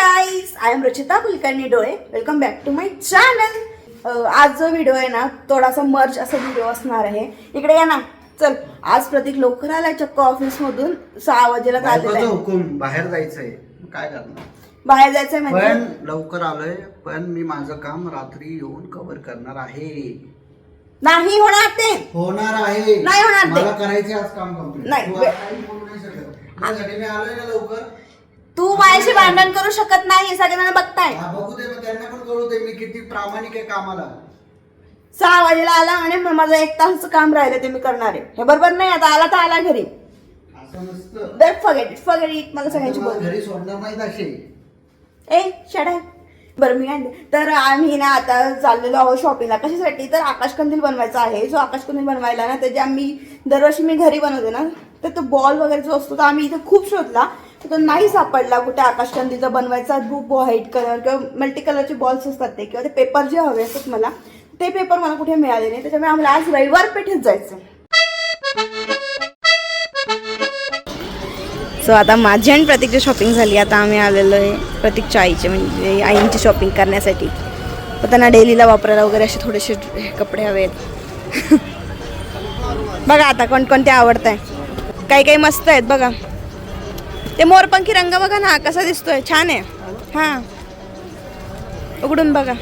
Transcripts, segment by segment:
Guys I am Rachita Kulkarni Dole welcome back to my channel आज जो video आहे ना थोडासा मर्ज असा व्हिडिओ असणार आहे. इकडे या ना. चल आज प्रतीक लवकर आलाय चक्क ऑफिस मधून. सहा वाजेला आहे. हुकूम बाहेर जायचंय. काय करणार? बाहेर जायचंय म्हणजे? पण लवकर आलोय. पण मी माझं काम रात्री येऊन कव्हर करणार आहे. नाही होणार ते. होणार आहे. नाही होणार ते. मला करायचे आज काम नाही, तू वे- आज काही बोलू नाही शकत. त्यासाठी मी आलोय ना लवकर. तू माझ्याशी भांडण करू शकत नाही सगळ्यांना बघताय. हा, बघू दे मग त्यांना पण कळू दे मी किती प्रामाणिक आहे कामाला. सहा वाजेला आला आणि मग माझं एक तासचं काम राहिलं ते मी करणार आहे. हे बरोबर नाही आता आला तर आला घरी. असं नसतं. फॉरगेट इट मला सगळ्यांची मला बोल घरी सोडणार नाहीत असे ए शडा बरं मी म्हणते, तर आम्ही ना आता चाललेलो आहोत शॉपिंगला कशासाठी? तर आकाश कंदील बनवायचा आहे. जो आकाश कंदील बनवायला ना त्याचे आम्ही दरवर्षी मी घरी बनवते ना तर तो बॉल वगैरे जो असतो तो आम्ही इथे खूप शोधला. तर तो नाही सापडला कुठे आकाशकंदीचा बनवायचा धूप व्हाईट कलर किंवा मल्टी कलरचे बॉल्स असतात ते किंवा ते पेपर जे हवे असतात मला ते पेपर मला कुठे मिळाले नाही. त्याच्यामुळे आम्हाला आज रविवार पेठेत जायचं सो आता माझी आणि प्रतीकची शॉपिंग झाली. आता आम्ही आलेलो आहे प्रतीकच्या आईचे म्हणजे आईंची शॉपिंग करण्यासाठी. तर त्यांना डेलीला वापरायला वगैरे असे थोडेसे कपडे हवे आहेत बघा आता कोणकोणते आवडत आहे काही काही मस्त आहेत बघा. ते मोरपंखी रंग बघा ना कसा दिसतोय. छान आहे. हां. उघडून बघा.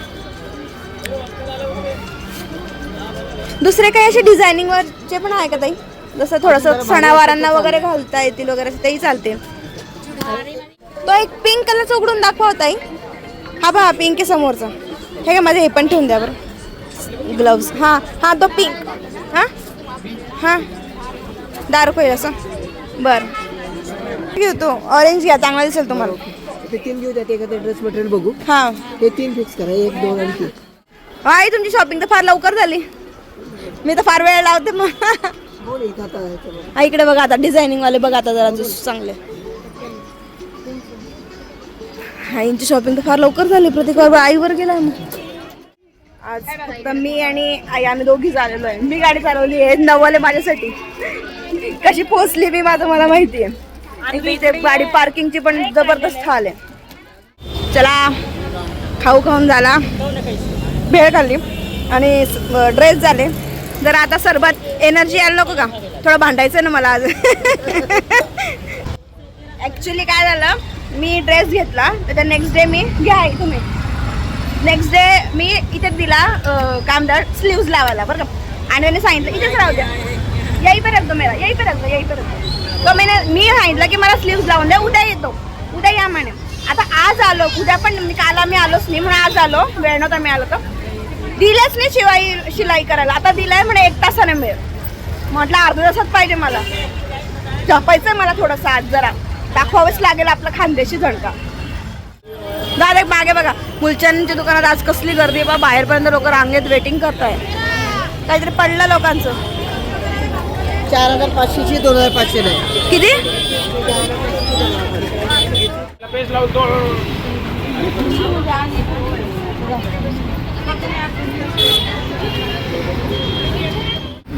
दुसरे काही असे डिझायनिंगवरचे पण आहे का ताई? जसं थोडंसं सणावारांना वगैरे घालता येतील वगैरे असं तेही चालते. तो एक पिंक कलरचा उघडून दाखवा ताई. हा बा पिंक आहे समोरचा. हे का माझे हे पण ठेवून द्या बरं. ग्लव्स. हां हां तो पिंक. हां? हां? डार्क होईल असं. बरं. घेऊ तो. ऑरेंज घ्या चांगला दिसेल तुम्हाला. ते तीन घेऊ द्या एखादं ड्रेस मटेरियल बघू. हां. तीन फिक्स करा एक दोन आणि तीन. आई तुमची शॉपिंग तर फार लवकर झाली. मी तर फार वेळ लावते मग. हो ना इथं आता चला. हा इकडे बघा आता डिझायनिंग वाले बघा आता जरा जस चांगले. यांची शॉपिंग तर फार लवकर झाली प्रत्येक बाबा आईवर गेलाय मग आज फक्त मी आणि आई आम्ही दोघी झालेलो आहे. मी गाडी चालवली आहे नवाले माझ्यासाठी. कशी पोचली मी माझं मला माहिती आहे इथे इथे गाडी पार्किंगची पण जबरदस्त हाल आहे. चला खाऊ खाऊन झाला. भेळ खाल्ली. आणि ड्रेस झाले. जर आता सरबत एनर्जी यायला नको का? थोडं भांडायचं ना मला आज. ॲक्च्युली काय झालं मी ड्रेस घेतला त्याच्या नेक्स्ट डे मी घ्या तुम्ही. नेक्स्ट डे मी इथे दिला म्हणतात स्लीव्ज लावायला बरं का? आणि त्याने सांगितलं इथेच राहू द्या. यही पे रख दो मेरा यही पे रख दो यही पे रख दो तो मैंने मी सांगितलं की मला स्लीव्स लावून द्या उद्या येतो. उद्या या म्हणे. आता आज आलो उद्या पण मी काल आम्ही आलोच नाही म्हणून आज आलो वेळ नव्हता मिळालो तर दिलंच नाही शिवाई शिलाई करायला. आता दिलाय म्हणे एक तासाने मिळेल. म्हटलं अर्ध्या तासात पाहिजे मला. झपायचं मला थोडंसं आज जरा. दाखवावंच लागेल आपलं खानदेशी झणका. डायरेक्ट मागे बघा. मुलचंदच्या दुकानात आज कसली गर्दी आहे बा? बाहेरपर्यंत लोक रांगेत वेटिंग करताय काहीतरी पडलं लोकांचं. चार हजार पाचशेची दोन हजार पाचशे नाही. किती?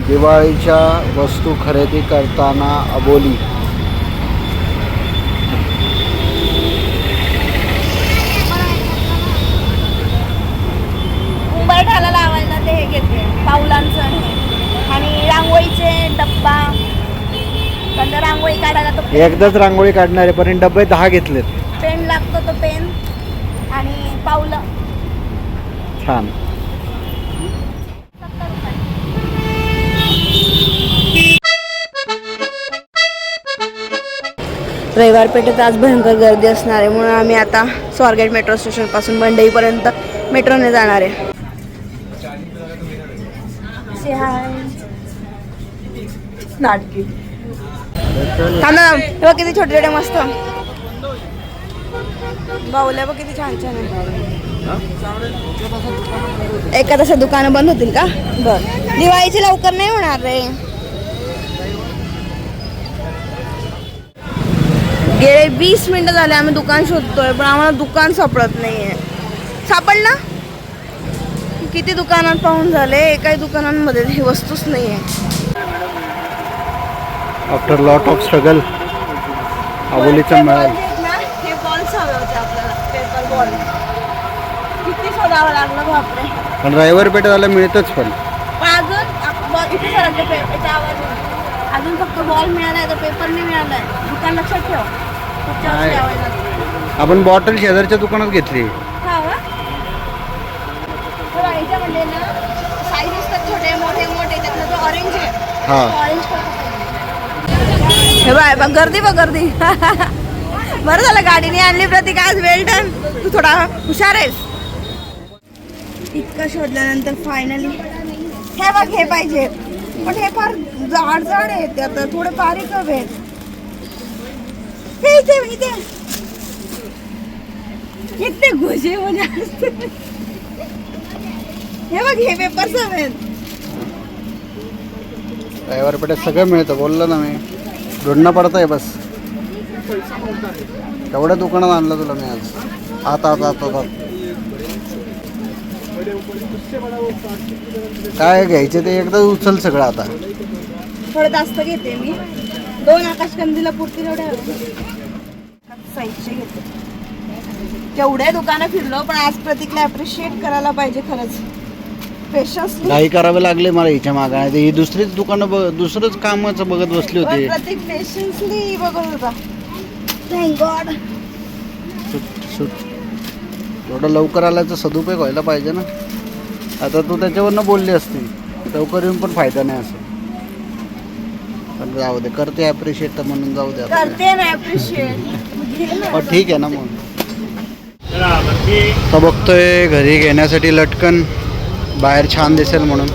दिवाळीच्या वस्तू खरेदी करताना अबोली उंबरठ्याला लावायला ते हे घेते पाऊलांचं हे. आणि रांगोळीचे डब्बा नंतर रांगोळी काढायला तो एकदाच रांगोळी काढणार आहे पण डबे दहा घेतलेत. पेन लागतो तो पेन आणि पावलं. छान. रविवार पेठेत आज भयंकर गर्दी असणार आहे म्हणून आम्ही आता स्वारगेट मेट्रो स्टेशनपासून मंडईपर्यंत मेट्रोने जाणार आहे. नाटकी. थांब हे बघ किती छोटे छोटे मस्त. बाहुल्या बघ किती छान छान आहे एका तसं दुकानं बंद होतील का? बर. दिवाळीची लवकर नाही होणार रे. गेले वीस मिनिटं झाले आम्ही दुकान शोधतोय पण आम्हाला दुकान सापडत नाहीये. सापडलं? किती दुकानात पाहून झाले? एकाही दुकानांमध्ये ही वस्तूच नाहीये. आफ्टर लॉट ऑफ स्ट्रगल अबोलीचं मिळालं हे बॉल्स हवे होते आपल्याला पेपर बॉल किती शोधावं लागलं बापरे. पण ड्रायव्हर पेटवायला मिळतच पण. पण अजून आप- बॉल इथे सरांचे पेपरच्या आवाज अजून फक्त बॉल मिळालाय तर पेपर नाही मिळालाय. दुकान लक्षात ठेव. पुढच्या वर्षी नाही. यावं लागेल. आपण बॉटल शेजारच्या दुकानात घेतली. हा का? बघा, याच्यामध्ये ना साईज असतात छोटे मोठे मोठे त्यातलं जो ऑरेंज आहे हा. ऑरेंज हे बाय पण गर्दी बघ गर्दी. बरं झालं गाडीने आणली प्रतीक आज वेल डन तू थोडा हुशार आहेस. इतकं शोधल्यानंतर फायनली हे बघ हे पाहिजे. पण हे फार जाड जाड आहेत ते आता थोडे बारीक हवे हे इथे इथे. इतके घुसे म्हणजे हे बघ हे पेपर्स हवेत ड्रायव्हर सगळं मिळतं बोललो ना मी. ढूंढणं पडत आहे बस. एवढ्या दुकानात आणलं तुला मी आज. आता आता आता काय घ्यायचे ते एकदा उचल सगळं आता. थोडं जास्त घेते मी. दोन आकाश कंदीला पुरतील एवढ्या. साईजचे घेते. केवढ्या दुकानं फिरलो पण आज प्रतीकला अप्रिशिएट करायला पाहिजे खरंच. पेशन्स काही करावे लागले मला हिच्या मागे. नाही तर ही दुसरीच दुकानं बघ दुसरंच कामाचं बघत बसली होती. प्रतीक पेशन्सली बघत होता. थँक गॉड सुट सुट. एवढं लवकर आल्याचा सदुपयोग व्हायला पाहिजे ना. आता तू त्याच्यावरनं बोलली असती. लवकर येऊन पण फायदा नाही असं. पण जाऊ दे करते ॲप्रिशिएट तर म्हणून जाऊ दे आता. करते ना अप्रिशिएट हो ठीक आहे ना मग. तर बघतोय घरी घेण्यासाठी लटकन. बाहेर छान दिसेल म्हणून.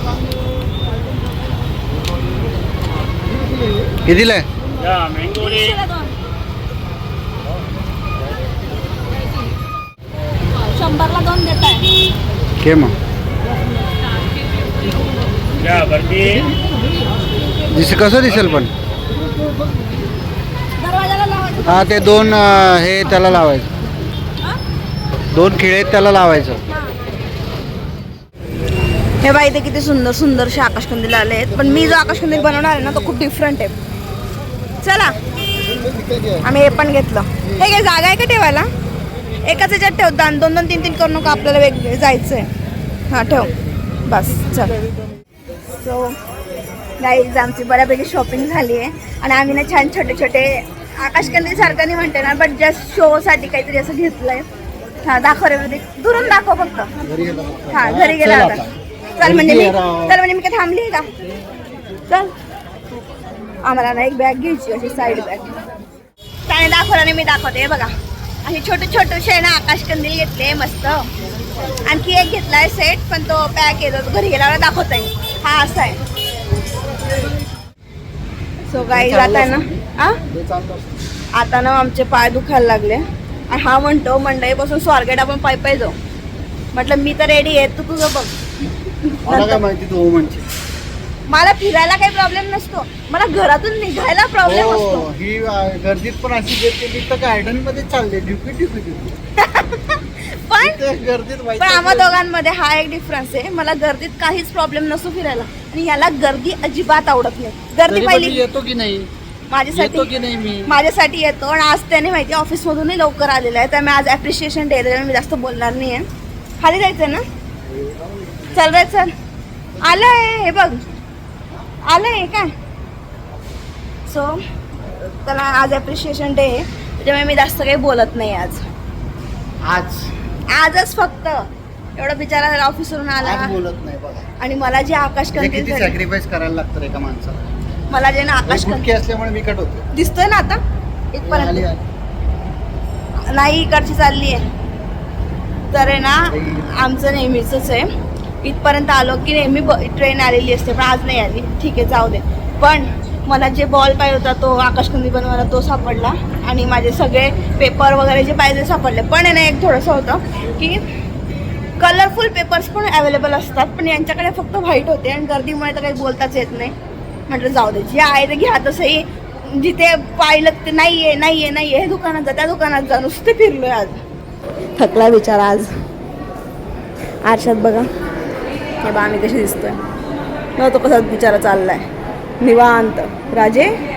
कितीला आहे? शंभरला दोन देत आहे घे मग दिस कसं दिसेल पण? हा ते दोन हे त्याला लावायचं. दोन खिळे आहेत त्याला लावायचं. हे बाई ते किती सुंदर सुंदरसे आकाशकंदील आले आहेत. पण मी जो आकाशकंदील बनवणार आहे ना तो खूप डिफरंट आहे. चला आम्ही हे पण घेतलं. हे काय जागा आहे का ठेवायला? एकाच ह्याच्यात ठेव दोन दोन दोन तीन तीन करू नका आपल्याला वेग जायचं आहे हां ठेव. बस चल. सो गाईज आमची बऱ्यापैकी शॉपिंग झाली आहे. आणि आम्ही ना छान छोटे छोटे आकाशकंदील सारखं नाही म्हणते ना बट जस्ट शोसाठी काहीतरी असं घेतलंय. हां दाखव रे. दुरून दाखव फक्त. हा घरी गेला होता चल म्हणजे मी चल म्हणजे मी काय थांबली आहे का? चल. आम्हाला ना एक बॅग घ्यायची अशी साईड बॅग त्याने दाखवलं आणि मी दाखवते बघा. असे छोटे छोटेसे ना आकाश कंदील घेतले मस्त. आणखी एक घेतलाय सेट पण तो पॅक येतो तो घरी गेल्यावर दाखवता येईल हा असा आहे. सो गाई जात आहे ना आ? आता ना आमचे पाय दुखायला लागले. आणि हा म्हणतो मंडईपासून स्वारगेट आपण पाय पाय जाऊ. म्हटलं मी तर रेडी आहे तू तुझं बघ. मला काय माहिती तू हो म्हणते मला फिरायला काही प्रॉब्लेम नसतो. मला घरातून निघायला प्रॉब्लेम असतो. हो, ही अं, गर्दीत पण अशी तर गार्डनमध्ये चालले पण ते गर्दीत पण आम्हा. दोघांमध्ये हा एक डिफरन्स आहे. मला गर्दीत काहीच प्रॉब्लेम नसतो फिरायला. आणि याला गर्दी अजिबात आवडत नाही. गर्दी तरी पण पाहिली मी येतो की नाही? येतो माझ्यासाठी की नाही मी? माझ्यासाठी येतो. आणि आज त्याने माहिती ऑफिसमधूनही लवकर आलेला आहे. त्यामुळे आज ॲप्रिशिएशन डे मी जास्त बोलणार नाही आहे खाली जायचं ना? चल रे चल. आलंय हे बघ. आलंय काय? सो त्याला आज ॲप्रिशिएशन डे आहे. त्याच्यामुळे मी जास्त काही बोलत नाही आज. आज? आजच फक्त. एवढा बिचारा ऑफिसवरून आला. आज बोलत नाही बघा. आणि मला जे आकाश म्हणजे कंदील किती झाले- सॅक्रिफाईस करायला लागतं रे एका माणसाला? मला जे ना आकाश गुटकी कंदील असल्यामुळे मी कट होतो. दिसतोय ना आता? आली, इथपर्यंत. आली. नाही इकडची चालली आहे तर आहे ना आमचं नेहमीच आहे. इथपर्यंत आलो की नेहमी ट्रेन आलेली असते पण आज नाही आली. ठीक आहे जाऊ दे. पण मला जे बॉल पाहिजे होता तो आकाशकंदी बनवायला तो सापडला. आणि माझे सगळे पेपर वगैरे जे पाहिजे सापडले. पण आहे ना एक थोडंसं होतं की कलरफुल पेपर्स पण अवेलेबल असतात पण यांच्याकडे फक्त व्हाईट होते आणि गर्दीमुळे तर काही बोलताच येत नाही. म्हटलं जाऊ दे. जे आहे ते घ्या. तसंही जिथे पाहिलं ते नाही आहे नाही आहे नाही आहे हे दुकानात जा त्या दुकानात जा. नुसते फिरलोय आज. थकला विचार आज. आरशात बघा. हे बा आम्ही कशी दिसतोय? न तो कसा बिचारा चाललाय. निवांत. राजे?